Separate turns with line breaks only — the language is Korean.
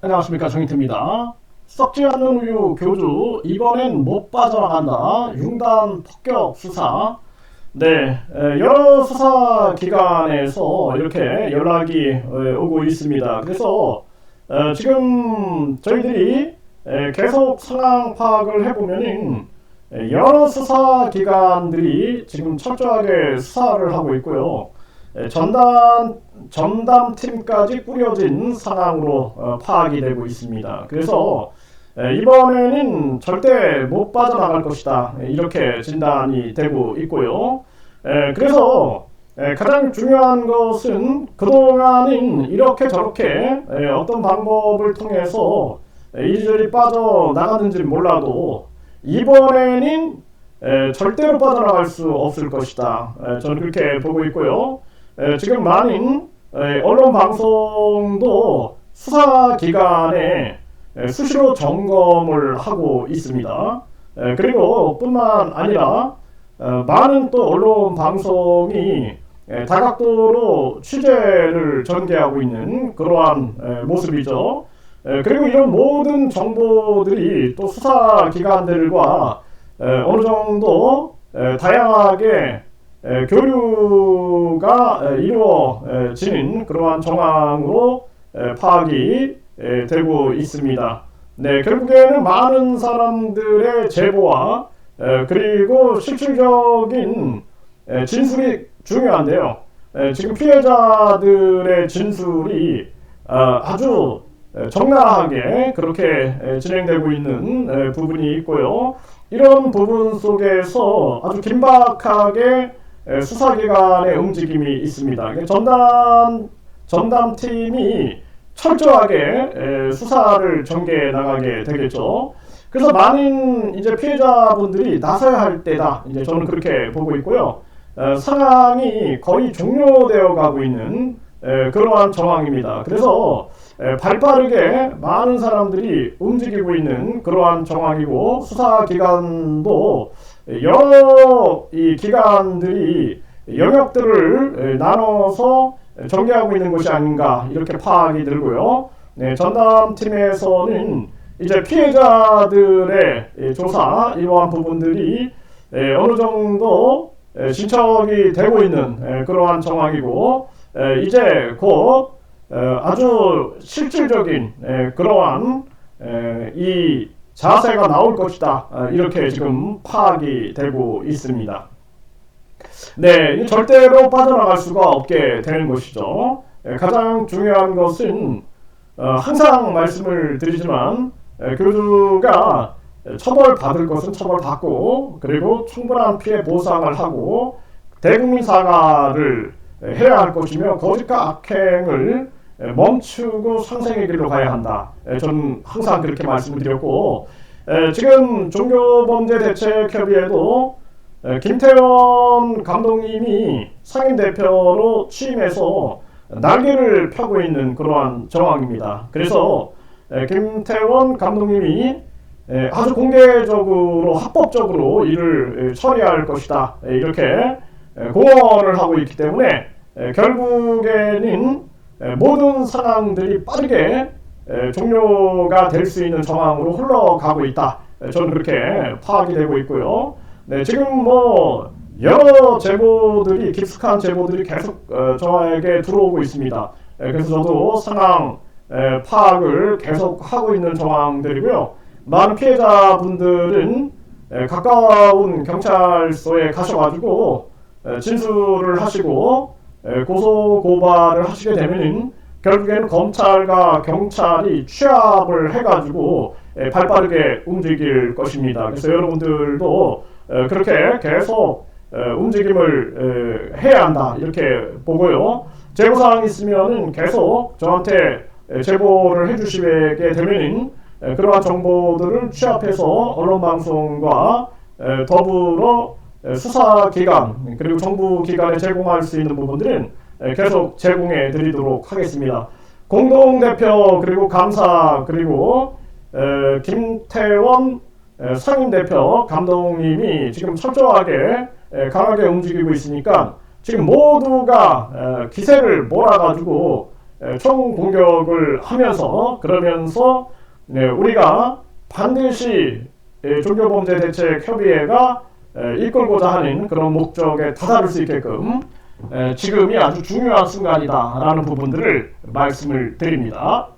안녕하십니까 정인태입니다. 썩지 않는 우유 교주 이번엔 못 빠져나간다 융단 폭격 수사 네 에, 여러 수사 기관에서 이렇게 연락이 에, 오고 있습니다. 그래서 어, 지금 저희들이 에, 계속 상황 파악을 해보면은 에, 여러 수사 기관들이 지금 철저하게 수사를 하고 있고요. 에, 전담 전담 팀까지 꾸려진 상황으로 어, 파악이 되고 있습니다. 그래서 에, 이번에는 절대 못 빠져나갈 것이다 에, 이렇게 진단이 되고 있고요. 에, 그래서 에, 가장 중요한 것은 그동안은 이렇게 저렇게 에, 어떤 방법을 통해서 에, 이리저리 빠져나갔는지 몰라도 이번에는 에, 절대로 빠져나갈 수 없을 것이다. 에, 저는 그렇게 보고 있고요. 에, 지금 많은 에, 언론 방송도 수사 기관에 에, 수시로 점검을 하고 있습니다. 에, 그리고 뿐만 아니라 어, 많은 또 언론 방송이 에, 다각도로 취재를 전개하고 있는 그러한 에, 모습이죠. 에, 그리고 이런 모든 정보들이 또 수사 기관들과 에, 어느 정도 에, 다양하게 에, 교류가 에, 이루어지는 그러한 정황으로 에, 파악이 에, 되고 있습니다. 네, 결국에는 많은 사람들의 제보와 에, 그리고 실질적인 에, 진술이 중요한데요. 에, 지금 피해자들의 진술이 아, 아주 에, 적나라하게 그렇게 에, 진행되고 있는 에, 부분이 있고요. 이런 부분 속에서 아주 긴박하게 에, 수사기관의 움직임이 있습니다. 전담 전담팀이 철저하게 에, 수사를 전개해 나가게 되겠죠. 그래서 많은 이제 피해자분들이 나서야 할 때다. 이제 저는 그렇게 보고 있고요. 에, 상황이 거의 종료되어 가고 있는 에, 그러한 정황입니다. 그래서 에, 발빠르게 많은 사람들이 움직이고 있는 그러한 정황이고 수사기관도 여러 이 기관들이 영역들을 에, 나눠서 전개하고 있는 것이 아닌가 이렇게 파악이 들고요. 네, 전담팀에서는 이제 피해자들의 예, 조사 이러한 부분들이 예, 어느 정도 예, 신청이 되고 있는 예, 그러한 정황이고 예, 이제 곧 어, 아주 실질적인 예, 그러한 예, 이 자세가 나올 것이다 아, 이렇게 지금 파악이 되고 있습니다. 네, 이 절대로 빠져나갈 수가 없게 되는 것이죠. 예, 가장 중요한 것은 어, 항상 말씀을 드리지만 에, 교주가 처벌 받을 것은 처벌 받고 그리고 충분한 피해 보상을 하고 대국민 사과를 해야 할 것이며 거짓과 악행을 멈추고 상생의 길로 가야 한다. 에, 저는 항상 그렇게 말씀을 드렸고 에, 지금 종교범죄 대책협의회도 에, 김태원 감독님이 상임 대표로 취임해서 날개를 펴고 있는 그러한 정황입니다. 그래서 에, 김태원 감독님이 에, 아주 공개적으로 합법적으로 이를 에, 처리할 것이다 에, 이렇게 에, 공언을 하고 있기 때문에 에, 결국에는 에, 모든 상황들이 빠르게 에, 종료가 될 수 있는 정황으로 흘러가고 있다. 에, 저는 그렇게 파악이 되고 있고요. 네, 지금 뭐 여러 제보들이 깊숙한 제보들이 계속 어, 저에게 들어오고 있습니다. 에, 그래서 저도 상황 에, 파악을 계속 하고 있는 정황들이고요. 많은 피해자분들은 에, 가까운 경찰서에 가셔가지고 에, 진술을 하시고 에, 고소 고발을 하시게 되면 결국에는 검찰과 경찰이 취합을 해가지고 에, 발빠르게 움직일 것입니다. 그래서 여러분들도 에, 그렇게 계속 에, 움직임을 에, 해야 한다 이렇게 보고요. 제보사항 있으면은 계속 저한테 에, 제보를 해주시게 되면은 에, 그러한 정보들을 취합해서 언론 방송과 에, 더불어 에, 수사 기관 그리고 정부 기관에 제공할 수 있는 부분들은 에, 계속 제공해 드리도록 하겠습니다. 공동 대표 그리고 감사 그리고 에, 김태원 에, 상임 대표 감독님이 지금 철저하게 에, 강하게 움직이고 있으니까 지금 모두가 에, 기세를 몰아가지고 에, 총 공격을 하면서 그러면서 네, 우리가 반드시 에, 종교범죄 대책 협의회가 에, 이끌고자 하는 그런 목적에 다다를 수 있게끔 에, 지금이 아주 중요한 순간이다라는 부분들을 말씀을 드립니다.